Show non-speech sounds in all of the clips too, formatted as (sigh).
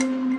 Thank you.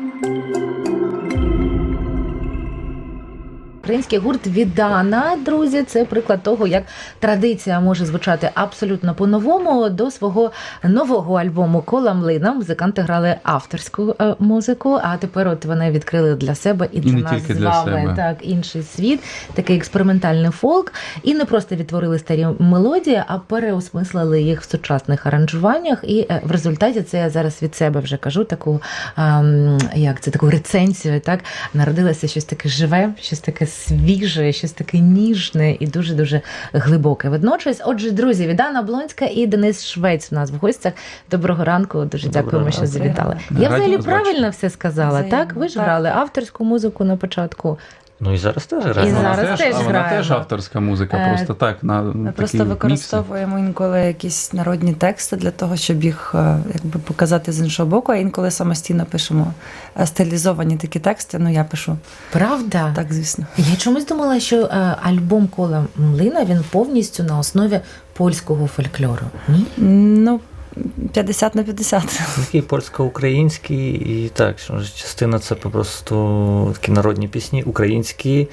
Український гурт Відана, друзі, це приклад того, як традиція може звучати абсолютно по-новому. До свого нового альбому Кола млина музиканти грали авторську е, музику. А тепер от вони відкрили для себе і для не нас з вами так інший світ, такий експериментальний фолк. І не просто відтворили старі мелодії, а переосмислили їх в сучасних аранжуваннях. І е, в результаті це я зараз від себе вже кажу таку ем, як це таку рецензію. Так народилося щось таке живе, щось таке свіже, щось таке ніжне і дуже дуже глибоке. Водночас, отже, друзі, Відана Блонська і Денис Швець у нас в гостях. Доброго ранку. Дуже Доброго дякуємо, що завітали. Я взагалі правильно все сказала. Взаємно. Так, ви ж Так. грали авторську музику на початку. Ну і зараз теж І граємо. зараз вона теж а вона теж авторська музика, Е, просто так. На Ми просто використовуємо інколи якісь народні тексти для того, щоб їх е, якби показати з іншого боку, а інколи самостійно пишемо е, стилізовані такі тексти. Ну я пишу Правда? так, звісно. Я чомусь думала, що е, альбом Кола Млина він повністю на основі польського фольклору. Ні? Ну 50 на 50. Такий польсько-український, і так, що частина це просто такі народні пісні, українські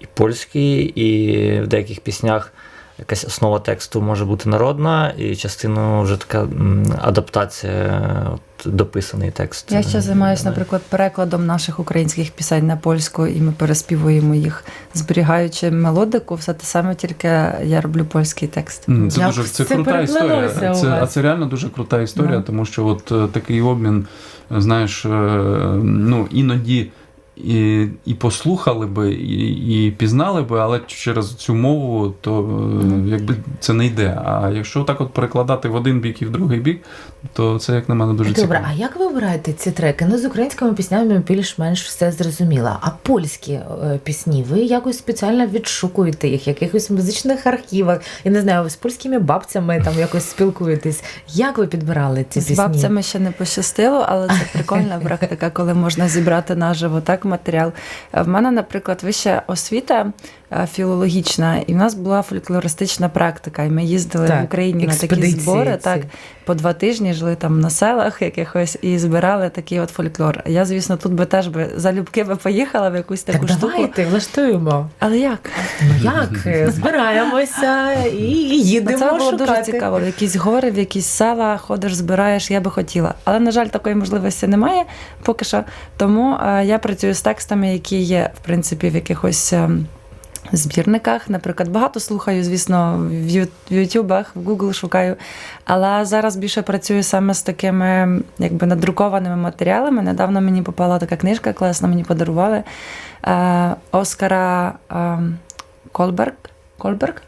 і польські, і в деяких піснях якась основа тексту може бути народна, і частина вже така адаптація, от, дописаний текст. Я ще займаюся, Е, наприклад, перекладом наших українських пісень на польську, і ми переспівуємо їх, зберігаючи мелодику, все те саме, тільки я роблю польський текст. Це Як дуже це це крута історія. Це, а це реально дуже крута історія, Да. тому що от е, такий обмін, е, знаєш, е, ну іноді. І, і послухали би, і, і пізнали би, але через цю мову, то е, якби це не йде. А якщо так от перекладати в один бік і в другий бік, то це як на мене дуже Добре, цікаво. а як ви обираєте ці треки? Ну, з українськими піснями більш-менш все зрозуміло. А польські е, пісні, ви якось спеціально відшукуєте їх в якихось музичних архівах. Я не знаю, ви з польськими бабцями там якось спілкуєтесь. Як ви підбирали ці З пісні? бабцями ще не пощастило, але це прикольна (laughs) практика, коли можна зібрати наживо так матеріал. Е, В мене, наприклад, вища освіта філологічна, і в нас була фольклористична практика. І ми їздили Так, в Україні на такі збори, ці. так по два тижні жили там на селах якихось і збирали такий от фольклор. Я, звісно, тут би теж би залюбки би поїхала в якусь таку так штуку. давайте, влаштуємо. Але як? Ну як? Е, Збираємося і їдемо Це було шукати. дуже цікаво. В якісь гори, в якісь села ходиш, збираєш, я би хотіла. Але, на жаль, такої можливості немає поки що. Тому е, я працюю з текстами, які є, в принципі, в якихось. Ем, Збірниках, наприклад, багато слухаю, звісно, в Ютубах, в Google шукаю. Але зараз більше працюю саме з такими якби надрукованими матеріалами. Недавно мені попала така книжка, класна, мені подарували е, Оскара е, Кольберг.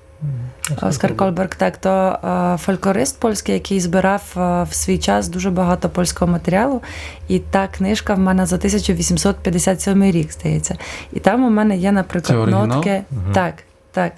Оскар Кольберг, так, то е, фольклорист польський, який збирав е, в свій час дуже багато польського матеріалу. І та книжка в мене за 1857 рік, здається. І там у мене є, наприклад, Це нотки. Угу. Так, так.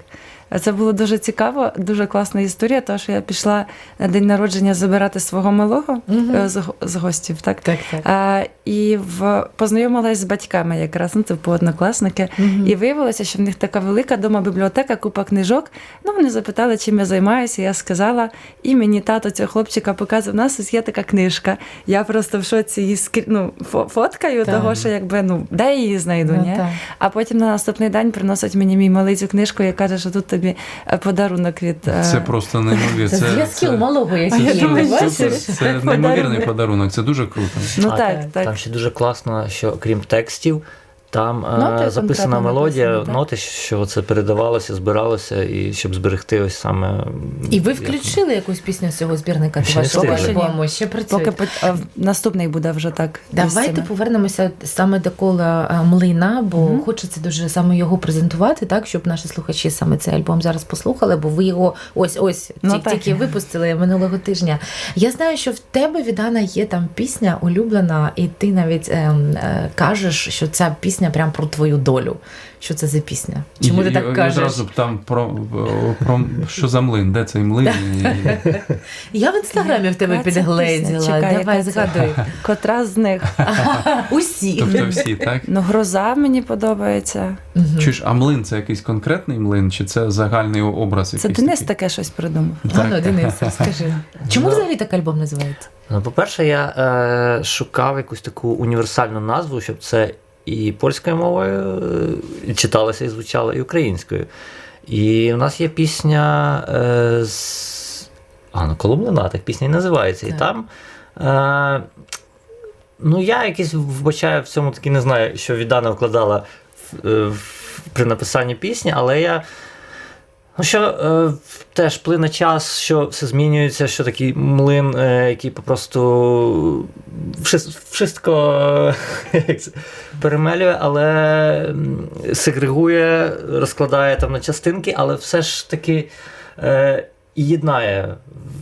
Це було дуже цікаво, дуже класна історія, тому що я пішла на день народження забирати свого малого е, з, з гостів. Так? Так, так. А, і в, познайомилась з батьками якраз, ну, типу однокласники. Мгм. І виявилося, що в них така велика дома бібліотека, купа книжок. Ну, вони запитали, чим я займаюся. Я сказала, і мені тато цього хлопчика показав, у нас ось є така книжка. Я просто в шоці її скрі... ну, фоткаю, Так. того, що якби ну, де я її знайду. Ну, ні? так. А потім на наступний день приносить мені мій малий цю книжку і каже, що тут тобі е, подарунок від. е, Це просто неймовірно. Це зв'язки у малого, я. Це, це, це неймовірний подарунок, це дуже круто. Ну А, так, так. Там ще дуже класно, що крім текстів, там е, Ноти записана мелодія, написані, так. ноти, що це передавалося, збиралося, і щоб зберегти ось саме. І ви як- включили якусь пісню з цього збірника до Ще не вашого альбому? Ще працюєте? Поки а, наступний буде вже так. Давайте повернемося саме до кола е, млина, бо Мгм. хочеться дуже саме його презентувати, так щоб наші слухачі саме цей альбом зараз послухали, бо ви його ось ось Ну, так. тільки випустили минулого тижня. Я знаю, що в тебе Відана є там пісня улюблена, і ти навіть ем, е, кажеш, що ця пісня. Пісня прям про твою долю. Що це за пісня? Чому І- ти і- так і кажеш? Одразу там про, про що за млин, де цей млин? (laughs) Я в інстаграмі в тебе підгледіла. Давай згадуй. Котра з них? (laughs) Усі. Тобто всі, так? Ну, гроза мені подобається. Мгм. Чуєш, а млин це якийсь конкретний млин, чи це загальний образ? Це Денис таке щось придумав. А ну, Денис, скажи. (laughs) Чому Ну. взагалі так альбом називається? Ну, по-перше, я е, шукав якусь таку універсальну назву, щоб це і польською мовою читалася і звучала і українською. І в нас є пісня е, з. Анна ну Коломлина, так пісня і називається. Так. І там. Е, ну, я якийсь вбачаю в цьому таки не знаю, що Відана вкладала в, е, в, при написанні пісні, але я. Ну, що е, теж плине час, що все змінюється, що такий млин, е, який попросту вшис- wszystko (laughs) е, як це, перемелює, але сегрегує, розкладає там на частинки, але все ж таки е, і єднає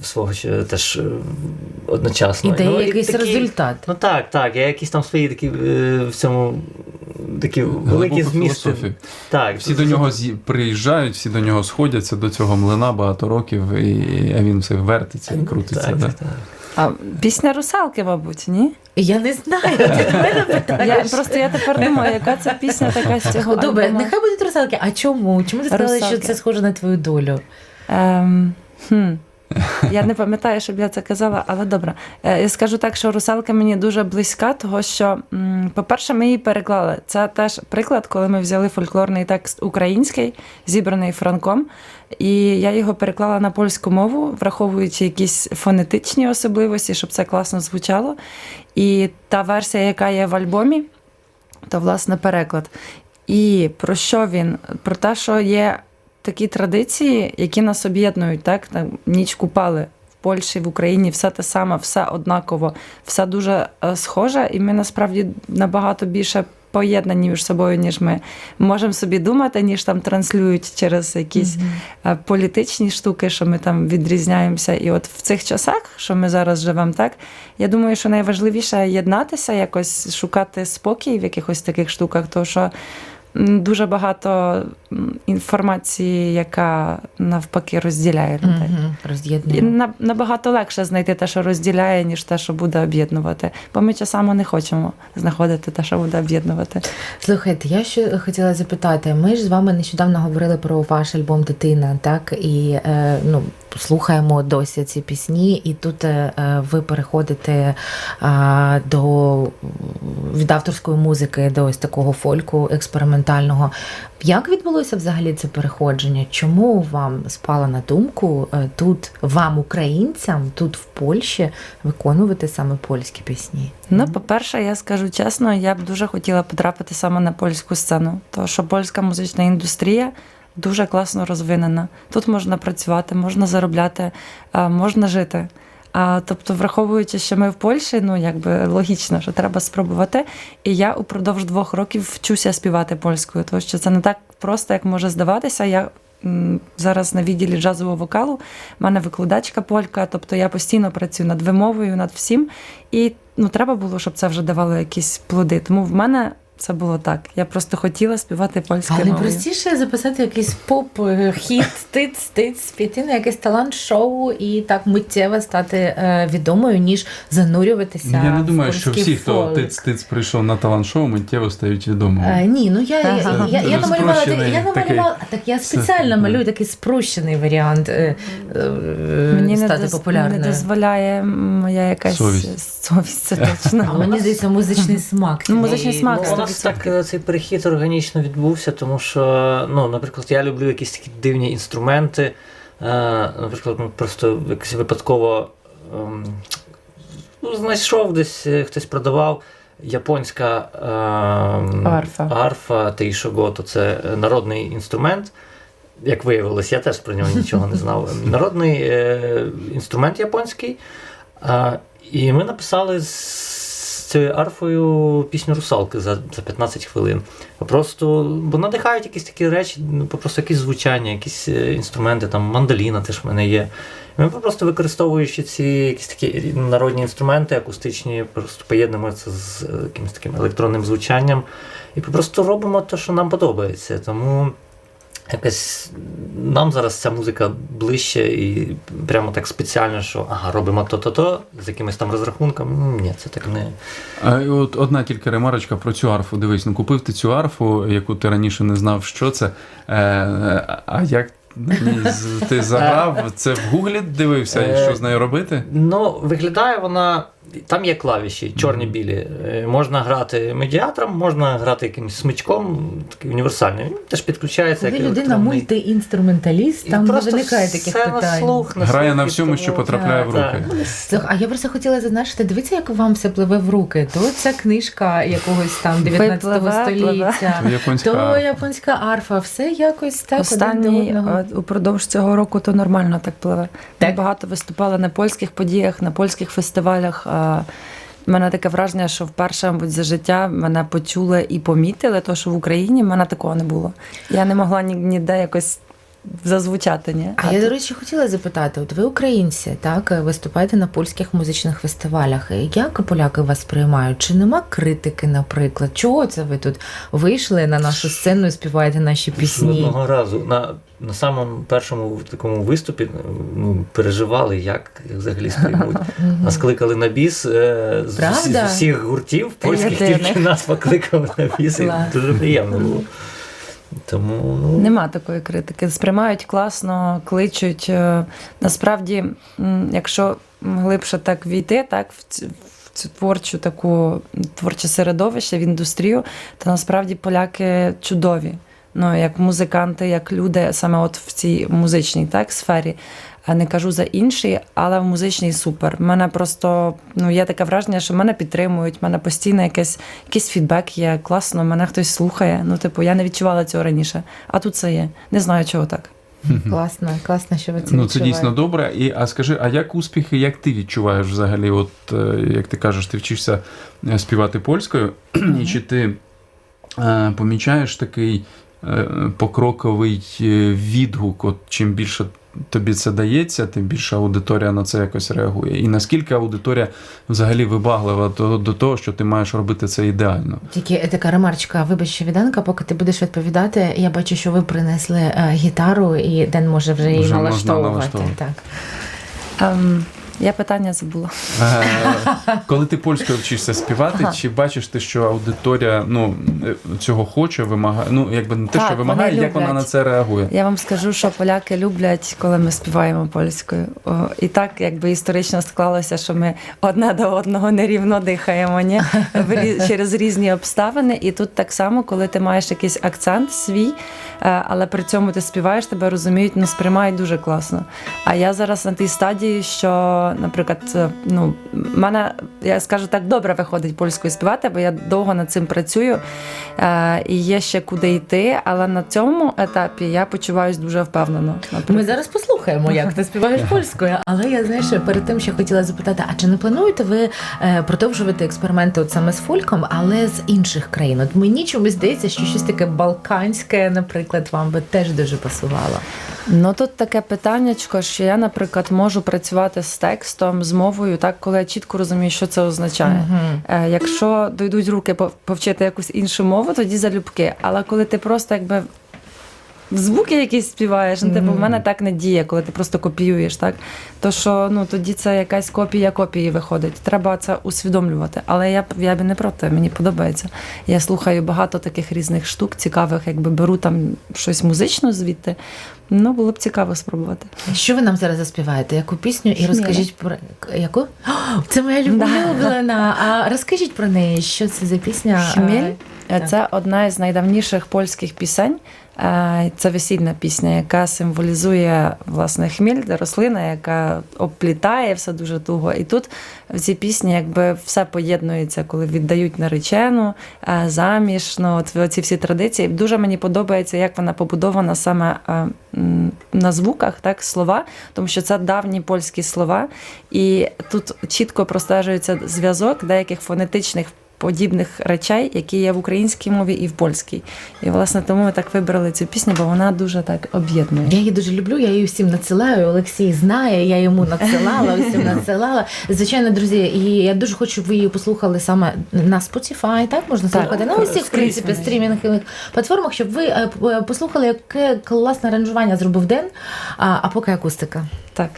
свого теж е, одночасно. І дає Ну, якийсь такі- результат. Ну так, так. Я якісь там свої такі е, в цьому такі великі змісти. Так, Всі до нього приїжджають, всі до нього сходяться до цього млина багато років, і, а він все вертиться і крутиться. Так, так, так. А пісня русалки, мабуть, ні? Я не знаю, ти мене Я просто я тепер думаю, яка це пісня така з цього Добре, альбома. нехай будуть русалки. А чому? Чому ти сказала, що це схоже на твою долю? Ем, хм. Я не пам'ятаю, щоб я це казала, але добре. Е, Я скажу так, що русалка мені дуже близька, того що, по-перше, ми її переклали. Це теж приклад, коли ми взяли фольклорний текст український, зібраний Франком, і я його переклала на польську мову, враховуючи якісь фонетичні особливості, щоб це класно звучало. І та версія, яка є в альбомі, то власне переклад. І про що він? Про те, що є такі традиції, які нас об'єднують, так? Там, ніч купали в Польщі, в Україні, все те саме, все однаково, все дуже е, схоже, і ми насправді набагато більше поєднані між собою, ніж ми можемо собі думати, ніж там транслюють через якісь е, політичні штуки, що ми там відрізняємося. І от в цих часах, що ми зараз живемо, так я думаю, що найважливіше єднатися, якось шукати спокій в якихось таких штуках, тому що дуже багато інформації, яка навпаки розділяє людей. І Роз'єднує. набагато легше знайти те, що розділяє, ніж те, що буде об'єднувати. Бо ми часами не хочемо знаходити те, що буде об'єднувати. Слухайте, я ще хотіла запитати. Ми ж з вами нещодавно говорили про ваш альбом Дитина, так і е, ну. Слухаємо досі ці пісні, і тут е, е, ви переходите е, до від авторської музики до ось такого фольку експериментального. Як відбулося взагалі це переходження? Чому вам спала на думку е, тут вам, українцям, тут в Польщі, виконувати саме польські пісні? Ну, по-перше, я скажу чесно, я б дуже хотіла потрапити саме на польську сцену, тому що польська музична індустрія дуже класно розвинена. Тут можна працювати, можна заробляти, можна жити. А, тобто, враховуючи, що ми в Польщі, ну якби логічно, що треба спробувати. І я упродовж двох років вчуся співати польською, тому що це не так просто, як може здаватися. Я зараз на відділі джазового вокалу. У мене викладачка полька, тобто я постійно працюю над вимовою, над всім. І ну, треба було, щоб це вже давало якісь плоди. Тому в мене це було так. Я просто хотіла співати польською Але простіше записати якийсь поп е, хіт, тиц, тиц, піти на якесь талант-шоу і так миттєво стати е, відомою, ніж занурюватися. Я не в думаю, що польський всі, хто фолк. тиц-тиц прийшов на талант-шоу, миттєво стають відомими. Е, ні, ну я, Ага. я, я, я намалювала я намалювала так. Я спеціально малюю такий спрощений варіант е, е, Мені не, стати доз- популярною. не дозволяє моя якась Совість. совість це А мені здається, музичний смак. Ну, музичний смак, Ну, нас так е, цей перехід органічно відбувся, тому що, ну, наприклад, я люблю якісь такі дивні інструменти. Е, наприклад, ну, просто якось випадково ем, ну, знайшов десь, е, хтось продавав японська ем, Арфа. арфа Тейшогото, це е, народний інструмент. Як виявилось, я теж про нього нічого не знав. (laughs) Народний е, інструмент японський. А, і ми написали з цією арфою пісню русалки за, за 15 хвилин. Просто, бо надихають якісь такі речі, ну, просто якісь звучання, якісь е, інструменти, там мандоліна теж в мене є. Ми просто використовуючи ці якісь такі народні інструменти, акустичні, просто поєднуємо це з е, якимось таким електронним звучанням. І просто робимо те, що нам подобається. Тому якось нам зараз ця музика ближче і прямо так спеціально, що ага, робимо то-то-то з якимось там розрахунком. Ні, це так не. А і от одна тільки ремарочка про цю арфу. Дивись, ну купив ти цю арфу, яку ти раніше не знав, що це. Е, а як ти заграв? Це в гуглі дивився, що з нею робити? Ну, виглядає вона. Там є клавіші, чорні-білі. Е, Можна грати медіатором, можна грати якимось смичком, такий універсальний. Він теж підключається. Ви як людина електронний. мультиінструменталіст, І там не просто виникає таких все на питань. слух, на Грає слух, на і всьому, що тому- потрапляє в Так, руки. Слух, а я просто хотіла зазначити, дивіться, як вам все пливе в руки. То ця книжка якогось там 19 Пливе, століття, То японська то арфа. японська арфа, все якось так один до одного. е, упродовж цього року то нормально так пливе. Так? Ми багато виступали на польських подіях, на польських фестивалях. е, У мене таке враження, що вперше, мабуть, за життя мене почули і помітили, то що в Україні в мене такого не було. Я не могла ні- ніде якось зазвучати. Ні? А я, тут- до речі, хотіла запитати: от ви українці, так виступаєте на польських музичних фестивалях. Як поляки вас приймають? Чи нема критики, наприклад? Чого це ви тут вийшли на нашу сцену і співаєте наші пісні? Жодного разу. На, на самому першому такому виступі ну, переживали, як, взагалі сприймуть. (laughs) Нас кликали на біс е, з, всі- з всіх гуртів польських Єдиних. тільки нас покликали на біс. І Клас. дуже приємно було. Тому ну, Нема такої критики. Сприймають класно, кличуть. Е, Насправді, м, якщо глибше так війти, так в цю творчу таку творче середовище, в індустрію, то насправді поляки чудові. Ну, як музиканти, як люди, саме от в цій музичній так, сфері. Не кажу за інші, але в музичній супер. У мене просто ну є таке враження, що мене підтримують, в мене постійно якесь, якийсь фідбек є, класно, мене хтось слухає. Ну, типу, я не відчувала цього раніше, а тут це є. Не знаю, чого так. Класно, класно, що ви це Ну, це дійсно добре. І, а скажи, а як успіхи, як ти відчуваєш взагалі? От е, як ти кажеш, ти вчишся е, співати польською, (clears throat) і чи ти е, помічаєш такий покроковий е, відгук? От чим більше тобі це дається, тим більше аудиторія на це якось реагує. І наскільки аудиторія взагалі вибаглива до, до того, що ти маєш робити це ідеально? Тільки така ремарочка, вибач, ще віданка, поки ти будеш відповідати, я бачу, що ви принесли е, гітару, і Ден може вже її Вже можна налаштовувати. налаштовувати. Так. Ем, я питання забула. Е, Коли ти польською вчишся співати, Ага. чи бачиш ти, що аудиторія ну, е, цього хоче, вимагає? Ну, якби не те, Так, що вимагає, як вона на це реагує? Я вам скажу, що поляки люблять, коли ми співаємо польською. О, і так, якби історично склалося, що ми одне до одного нерівно дихаємо, ні? Через різні обставини. І тут так само, коли ти маєш якийсь акцент свій, е, але при цьому ти співаєш, тебе розуміють, ну сприймають дуже класно. А я зараз на тій стадії, що, наприклад, ну, в мене, я скажу так, добре виходить польською співати, бо я довго над цим працюю. Е, і є ще куди йти, але на цьому етапі я почуваюся дуже впевнено. Ми зараз послухаємо, як ти співаєш польською. Але я знаєш, перед тим ще хотіла запитати: а чи не плануєте ви е, продовжувати експерименти от саме з фольком, але з інших країн? От мені чомусь здається, що щось таке балканське, наприклад, вам би теж дуже пасувало. Ну тут таке питаннячко, що я, наприклад, можу працювати з текстом, з мовою, так коли я чітко розумію, що це означає. Е, Якщо дойдуть руки пов- повчити якусь іншу мову, тоді залюбки. Але коли ти просто якби. В Звуки якісь співаєш, ну, типу, в мене так не діє, коли ти просто копіюєш, так? То що ну тоді це якась копія копії виходить. Треба це усвідомлювати. Але я я б не проти, мені подобається. Я слухаю багато таких різних штук, цікавих, якби беру там щось музично звідти. Ну, було б цікаво спробувати. Що ви нам зараз заспіваєте? Яку пісню? І розкажіть про яку? О, це моя улюблена. А розкажіть про неї, що це за пісня? Так. це одна із найдавніших польських пісень. Це весільна пісня, яка символізує власне хміль, рослина, яка обплітає все дуже туго. І тут в цій пісні якби все поєднується, коли віддають наречену, заміж. Ну, от ці всі традиції. Дуже мені подобається, як вона побудована саме на звуках, так, слова, тому що це давні польські слова. І тут чітко простежується зв'язок деяких фонетичних. Подібних речей, які є в українській мові і в польській. І власне тому ми так вибрали цю пісню, бо вона дуже так об'єднує. Я її дуже люблю, я її всім надсилаю. Олексій знає, я йому надсилала, всім (laughs) надсилала. Звичайно, друзі, і я дуже хочу, щоб ви її послухали саме на Spotify, так можна Так, слухати на усіх в принципі стрімінгових платформах, щоб ви е, послухали, яке класне аранжування зробив Ден, а поки акустика. Так.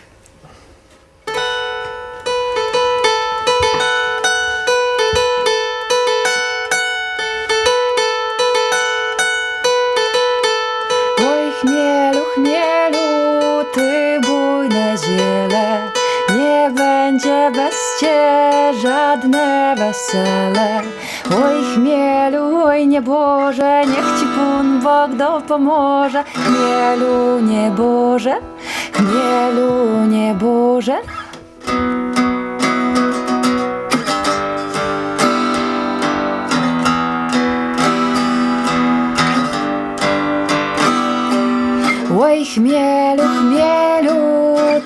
Oj nieboże, niech ci Pan Bóg dopomoże. Chmielu, nieboże, chmielu, nieboże. Oj chmielu, chmielu,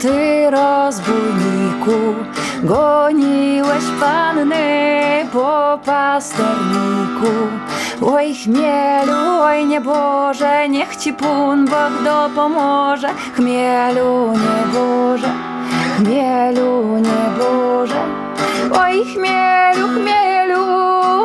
ty rozbójniku, goniłeś panny po pasterniku. Oj chmielu, oj nieboże, niech ci Pan Bóg dopomoże. Chmielu, nieboże, chmielu, nieboże. Oj chmielu, chmielu,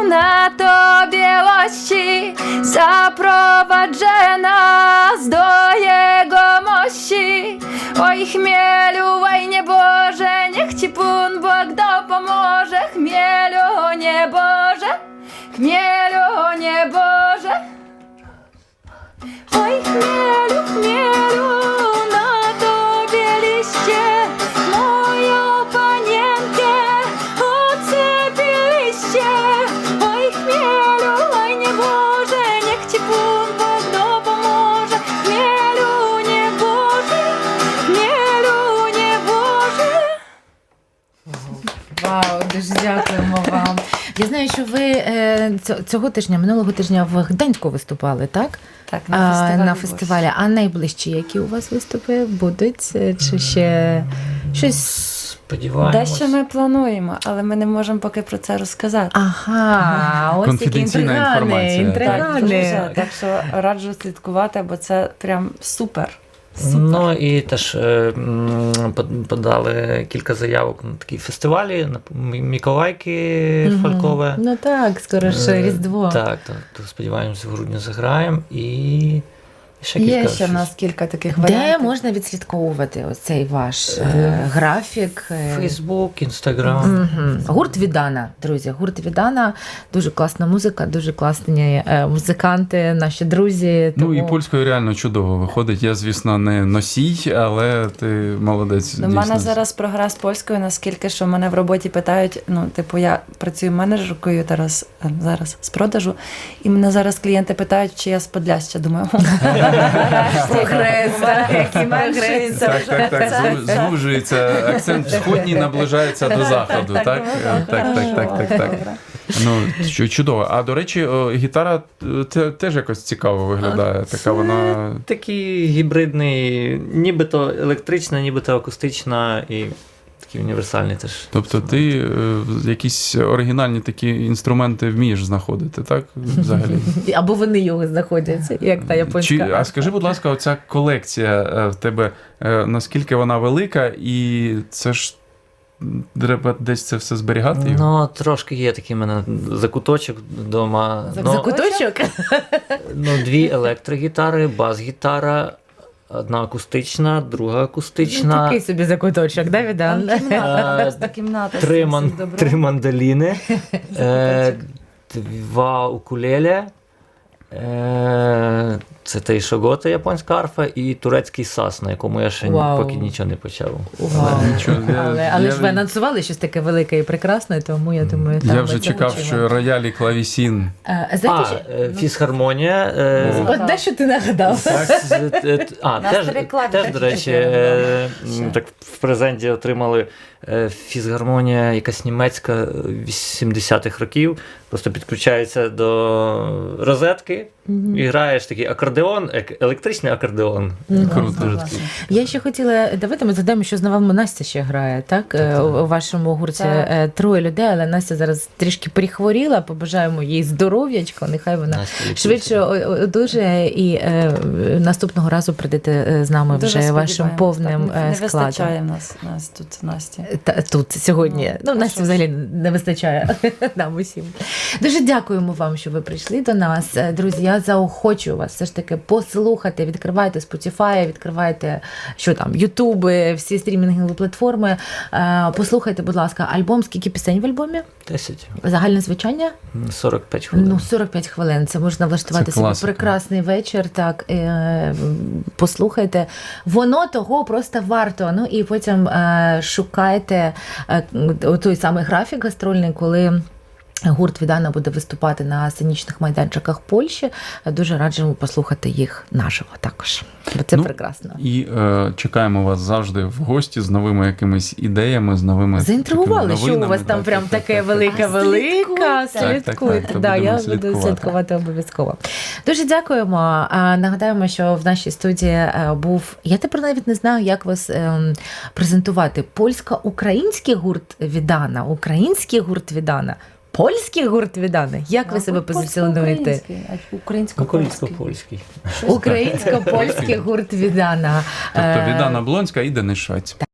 na tobie łości zaprowadźże nas do jego mości. Oj chmielu, oj nieboże, niech ci Pan Bóg dopomoże. Chmielu, nieboże, chmielu, nieboże. Oj chmielu, chmielu, дуже дякуємо вам. Я знаю, що ви е, цього тижня, минулого тижня в Гданську виступали, так? Так, А, на фестивалі. А найближчі, які у вас виступи будуть? Е, Чи ще щось? Сподіваємось. Дещо ми плануємо, але ми не можемо поки про це розказати. Ага, ось які Конфіденційна інтригани, інформація. Так, дуже. так що раджу слідкувати, бо це прям супер. Супер. Ну і теж е, подали кілька заявок на такі фестивалі, на Миколайки Мгм. фолькове. Ну так, скоро ж Е, Різдво. Так, так. То сподіваємось в грудні заграємо і ще кілька. Є ще в нас кілька таких Де варіантів. можна відслідковувати оцей ваш е, Е, графік? Фейсбук, Інстаграм. Мгм. Гурт Відана, друзі. Гурт Відана, дуже класна музика, дуже класні е, музиканти, наші друзі. Ну і польською реально чудово виходить. Я, звісно, не носій, але ти молодець. У мене зараз програ з польською, наскільки що мене в роботі питають. Ну, типу, я працюю менеджеркою зараз, е, зараз з продажу, і мене зараз клієнти питають, чи я з Подляща. Думаю, (laughs) Прогрес, так, який прогрес. Так, так, так. зву- Звужується акцент сходній наближається до заходу. Так, так, так, так, так, так. Ну чудово. А до речі, гітара е, теж якось цікаво виглядає. Така вона. Такий гібридний, нібито електрична, нібито акустична і такий універсальний теж. Тобто ти е, якісь оригінальні такі інструменти вмієш знаходити, так? Взагалі. (laughs) Або вони його знаходяться, як та японська. Чи, а скажи, будь ласка, оця колекція е, в тебе е, наскільки вона велика, і це ж треба десь це все зберігати? його? Ну, трошки є такий в мене закуточок вдома. Ну, ну, дві електрогітари, бас-гітара, одна акустична, друга акустична. Такий собі закуточок, да, Відан? Кімната, Е, просто кімната. Три, з ман... цим добром. три мандоліни, (laughs) е, два укулеле Е, Це той Шогота, японська арфа, і турецький сас, на якому я ще ні- Вау. поки нічого не почав. Вау. Нічого, я- Але, але я- ж ви анонсували щось таке велике і прекрасне, тому я думаю, там Я ви вже це чекав, почули. що рояль і клавісін. А, Знаєте, що... е, фізгармонія. е, О. От де що ти нагадав? Так, з- е, т- а, Нас теж, переклади теж, такі до речі, чотири е, м, так в презенті отримали е, фізгармонія якась німецька е, 80-х років. Просто підключається до розетки que і граєш такий акордеон, електричний акордеон. Мгм. Круто. Я ще хотіла, давайте ми згадаємо, що з новим Настя ще грає, так? Е, У вашому гурті Так. е, троє людей, але Настя зараз трішки перехворіла. Побажаємо їй здоров'ячко, нехай вона Настя швидше одужає і е, наступного разу прийдете е, з нами Дуже вже вашим повним так. е, Не складом. вистачає нас, нас тут Насті. Та, тут сьогодні. Ну, Ну, а Насті взагалі не вистачає (laughs) нам усім. Дуже дякуємо вам, що ви прийшли до нас. Е, Друзі, я заохочую вас все ж таки послухати. Відкривайте Spotify, відкривайте що там, Ютуби, всі стрімінгові платформи. Е, Послухайте, будь ласка, альбом. Скільки пісень в альбомі? 10. Загальне звучання? 45 хвилин. Ну, 45 хвилин. Це можна влаштувати Це собі прекрасний вечір. Так е, послухайте. Воно того просто варто. Ну і потім е, шукайте той самий графік гастрольний, коли. Гурт Відана буде виступати на сценічних майданчиках Польщі. Дуже раджемо послухати їх наживо також. Бо це Ну, прекрасно. І е, чекаємо вас завжди в гості з новими якимись ідеями, з новими Заінтригували, що у вас там Так, прям таке так, велике, так, так. велике. Так, так, Слідкуйте. так, Да, будемо я буду слідкувати. обов'язково. Дуже дякуємо. А, Нагадаємо, що в нашій студії е, був. Я тепер навіть не знаю, як вас ем, презентувати. Польсько-український гурт Відана, український гурт Відана. Польський гурт відани Як ви себе позиціонуєте? Українсько-польський. Українсько-польський. Українсько-польський гурт Відана. Тобто віддана Відана Блонська і Денишаць. Швець.